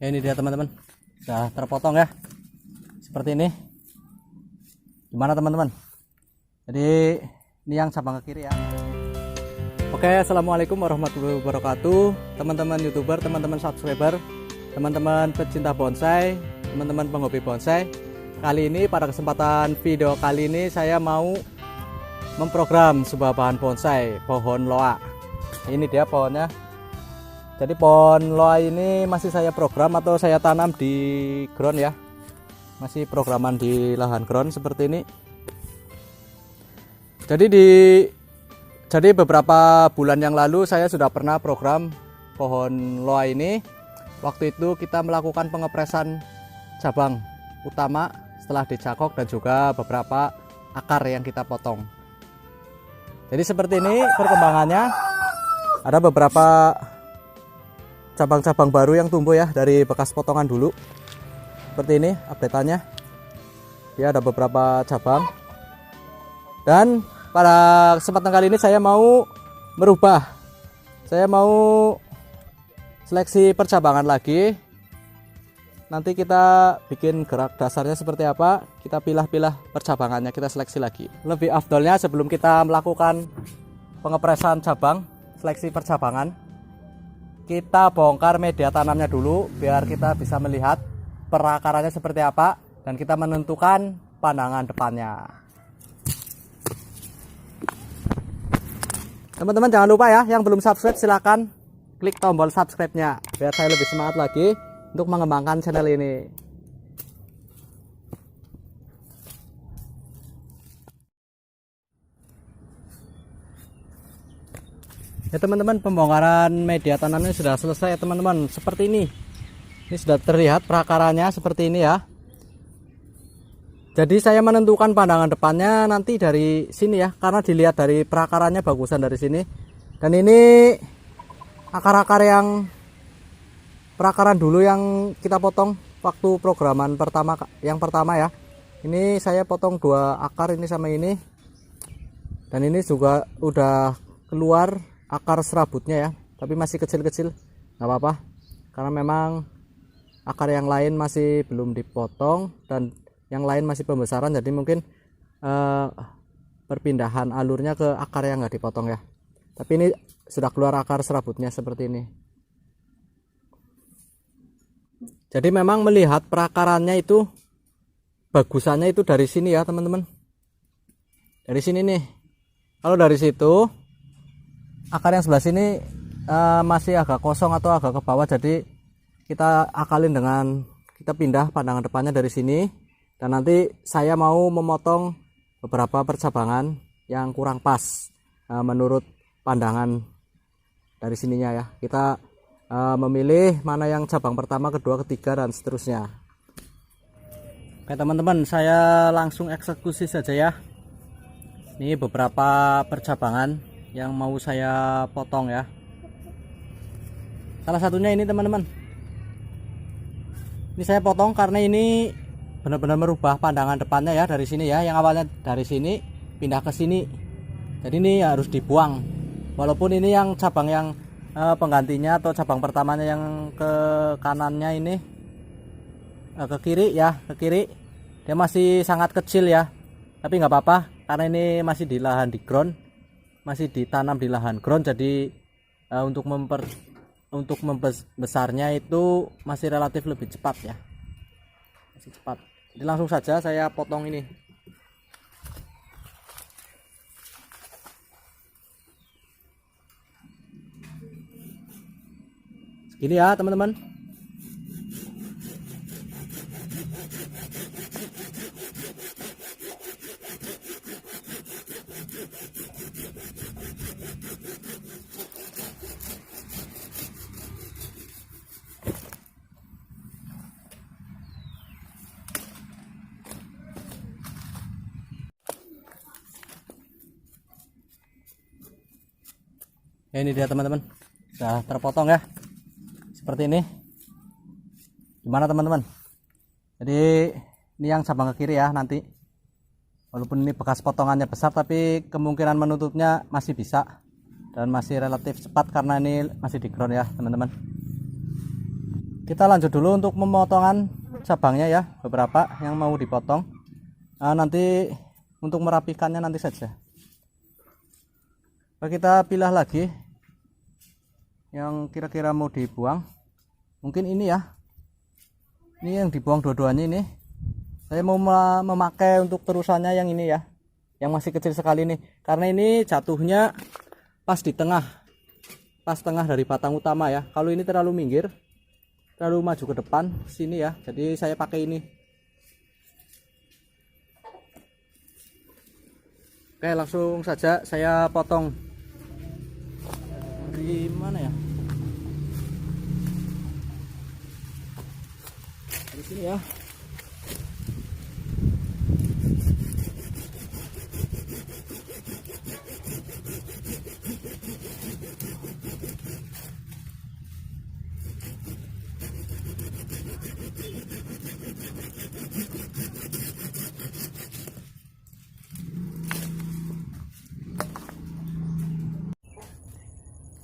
ya ini dia teman-teman. Sudah terpotong ya. Seperti ini. Gimana teman-teman? Jadi ini yang cabang ke kiri ya. Oke assalamualaikum warahmatullahi wabarakatuh. Teman-teman youtuber teman-teman subscriber teman-teman pecinta bonsai teman-teman penghobi bonsai kali ini pada kesempatan video kali ini saya mau memprogram sebuah bahan bonsai pohon loa ini dia pohonnya jadi pohon loa ini masih saya program atau saya tanam di ground ya. Masih programan di lahan ground seperti ini. Jadi di jadi beberapa bulan yang lalu saya sudah pernah program pohon loa ini. Waktu itu kita melakukan pengepresan cabang utama setelah dicakok dan juga beberapa akar yang kita potong. Jadi seperti ini perkembangannya. Ada beberapa cabang-cabang baru yang tumbuh ya dari bekas potongan dulu. Seperti ini updateannya. Ya ada beberapa cabang. Dan pada kesempatan kali ini saya mau merubah. Saya mau seleksi percabangan lagi. Nanti kita bikin gerak dasarnya seperti apa kita pilah-pilah percabangannya kita seleksi lagi. Lebih afdolnya sebelum kita melakukan pengepresan cabang seleksi percabangan kita bongkar media tanamnya dulu biar kita bisa melihat perakarannya seperti apa dan kita menentukan pandangan depannya. Teman-teman jangan lupa ya yang belum subscribe silahkan klik tombol subscribe nya biar saya lebih semangat lagi untuk mengembangkan channel ini ya teman-teman pembongkaran media tanamnya sudah selesai ya teman-teman. Seperti ini. Ini sudah terlihat perakarannya seperti ini ya. Jadi saya menentukan pandangan depannya nanti dari sini ya karena dilihat dari perakarannya bagusan dari sini. Dan ini akar-akar yang perakaran dulu yang kita potong waktu programan pertama yang pertama ya. Ini saya potong dua akar ini sama ini. Dan ini juga udah keluar akar serabutnya ya. Tapi masih kecil-kecil nggak apa-apa. Karena memang akar yang lain masih belum dipotong dan yang lain masih pembesaran jadi mungkin eh, perpindahan alurnya ke akar yang nggak dipotong ya. Tapi ini sudah keluar akar serabutnya seperti ini. Jadi memang melihat perakarannya itu bagusannya itu dari sini ya teman-teman. Dari sini nih. Kalau dari situ akar yang sebelah sini uh, masih agak kosong atau agak ke bawah jadi kita akalin dengan kita pindah pandangan depannya dari sini. Dan nanti saya mau memotong beberapa percabangan yang kurang pas uh, menurut pandangan dari sininya ya. Kita uh, memilih mana yang cabang pertama kedua ketiga dan seterusnya. Oke teman-teman saya langsung eksekusi saja ya. Ini beberapa percabangan yang mau saya potong ya. Salah satunya ini teman-teman. Ini saya potong karena ini benar-benar merubah pandangan depannya ya dari sini ya. Yang awalnya dari sini pindah ke sini. Jadi ini harus dibuang. Walaupun ini yang cabang yang eh, penggantinya atau cabang pertamanya yang ke kanannya ini eh, ke kiri ya ke kiri dia masih sangat kecil ya. Tapi nggak apa-apa karena ini masih di lahan di ground masih ditanam di lahan ground. Jadi uh, untuk memper untuk membesarnya itu masih relatif lebih cepat ya. Masih cepat. Jadi langsung saja saya potong ini. Ini ya teman-teman ya ini dia teman-teman. Sudah terpotong ya. Seperti ini. Gimana teman-teman? Jadi ini yang cabang ke kiri ya nanti. Walaupun ini bekas potongannya besar tapi kemungkinan menutupnya masih bisa dan masih relatif cepat karena ini masih di ground ya teman-teman. Kita lanjut dulu untuk pemotongan cabangnya ya beberapa yang mau dipotong. Nah, nanti untuk merapikannya nanti saja. Nah, kita pilih lagi yang kira-kira mau dibuang. Mungkin ini ya. Ini yang dibuang dua-duanya ini. Saya mau mema- memakai untuk terusannya yang ini ya yang masih kecil sekali nih. Karena ini jatuhnya pas di tengah pas tengah dari batang utama ya. Kalau ini terlalu minggir terlalu maju ke depan sini ya. Jadi saya pakai ini. Oke langsung saja saya potong. Dari mana ya? Dari sini ya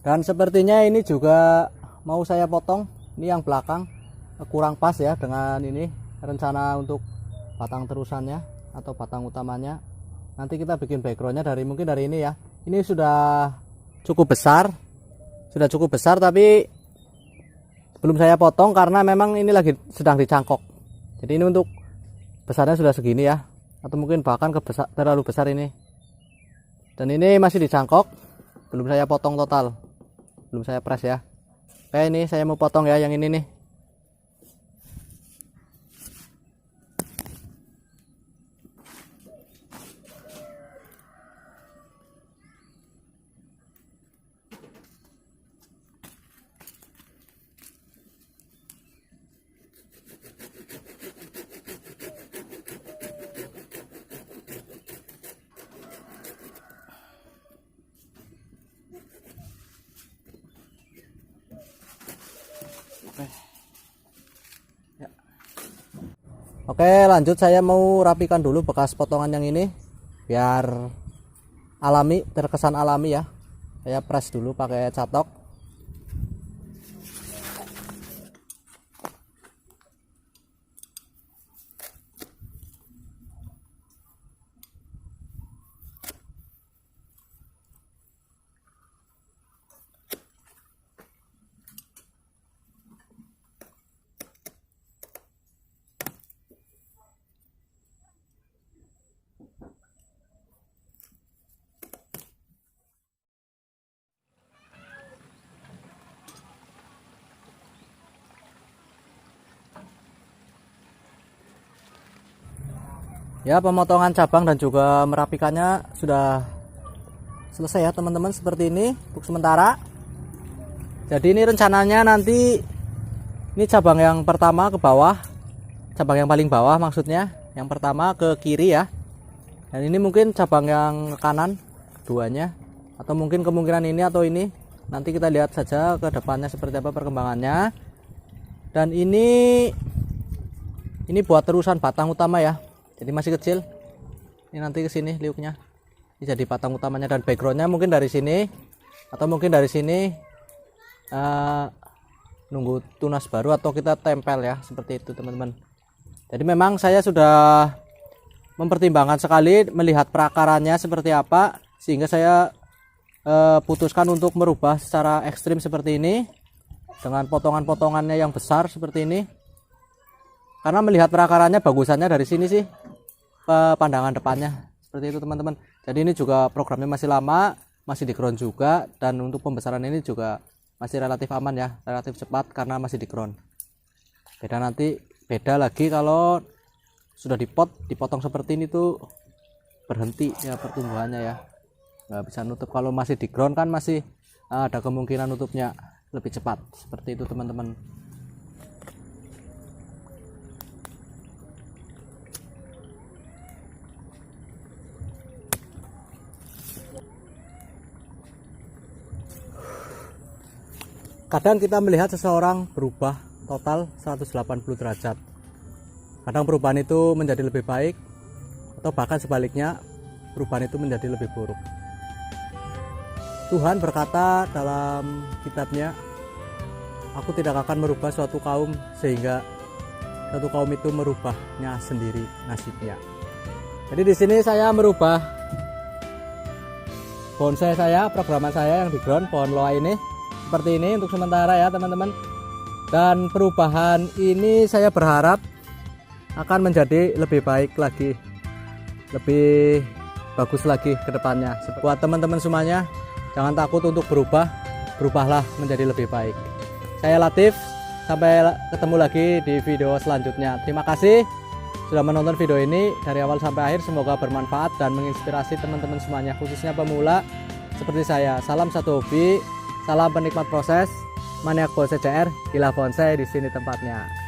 dan sepertinya ini juga mau saya potong. Ini yang belakang eh, kurang pas ya dengan ini. Rencana untuk batang terusannya atau batang utamanya. Nanti kita bikin backgroundnya dari mungkin dari ini ya. Ini sudah cukup besar. Sudah cukup besar tapi belum saya potong karena memang ini lagi sedang dicangkok jadi ini untuk besarnya sudah segini ya. Atau mungkin bahkan kebesar, terlalu besar ini. Dan ini masih dicangkok belum saya potong total belum saya press ya. Oke ini saya mau potong ya yang ini nih Oke lanjut saya mau rapikan dulu bekas potongan yang ini biar alami terkesan alami ya. Saya press dulu pakai catok ya pemotongan cabang dan juga merapikannya sudah selesai ya teman-teman seperti ini. Untuk sementara. Jadi ini rencananya nanti ini cabang yang pertama ke bawah. Cabang yang paling bawah maksudnya. Yang pertama ke kiri ya. Dan ini mungkin cabang yang kanan duanya. Atau mungkin kemungkinan ini atau ini. Nanti kita lihat saja ke depannya seperti apa perkembangannya. Dan ini ini buat terusan batang utama ya jadi masih kecil. Ini nanti ke sini liuknya. Ini jadi batang utamanya dan backgroundnya mungkin dari sini. Atau mungkin dari sini eh, nunggu tunas baru atau kita tempel ya seperti itu teman-teman. Jadi memang saya sudah mempertimbangkan sekali melihat perakarannya seperti apa sehingga saya eh, putuskan untuk merubah secara ekstrim seperti ini dengan potongan-potongannya yang besar seperti ini. Karena melihat perakarannya bagusannya dari sini sih pandangan depannya. Seperti itu teman-teman. Jadi ini juga programnya masih lama masih di ground juga dan untuk pembesaran ini juga masih relatif aman ya relatif cepat karena masih di ground. Beda nanti beda lagi kalau sudah dipot dipotong seperti ini tuh berhenti ya pertumbuhannya ya. Nggak bisa nutup. Kalau masih di ground kan masih eh, ada kemungkinan nutupnya lebih cepat. Seperti itu teman-teman kadang kita melihat seseorang berubah total 180 derajat. Kadang perubahan itu menjadi lebih baik atau bahkan sebaliknya perubahan itu menjadi lebih buruk. Tuhan berkata dalam kitabnya aku tidak akan merubah suatu kaum sehingga suatu kaum itu merubahnya sendiri nasibnya. Jadi di sini saya merubah bonsai saya, programan saya yang di ground pohon loa ini seperti ini untuk sementara ya teman-teman. Dan perubahan ini saya berharap akan menjadi lebih baik lagi, lebih bagus lagi ke depannya. Buat teman-teman semuanya, jangan takut untuk berubah, berubahlah menjadi lebih baik. Saya Latif, sampai ketemu lagi di video selanjutnya. Terima kasih sudah menonton video ini dari awal sampai akhir. Semoga bermanfaat dan menginspirasi teman-teman semuanya, khususnya pemula seperti saya. Salam satu hobi, salam penikmat proses, maniak bonsai CR, gila bonsai di sini tempatnya.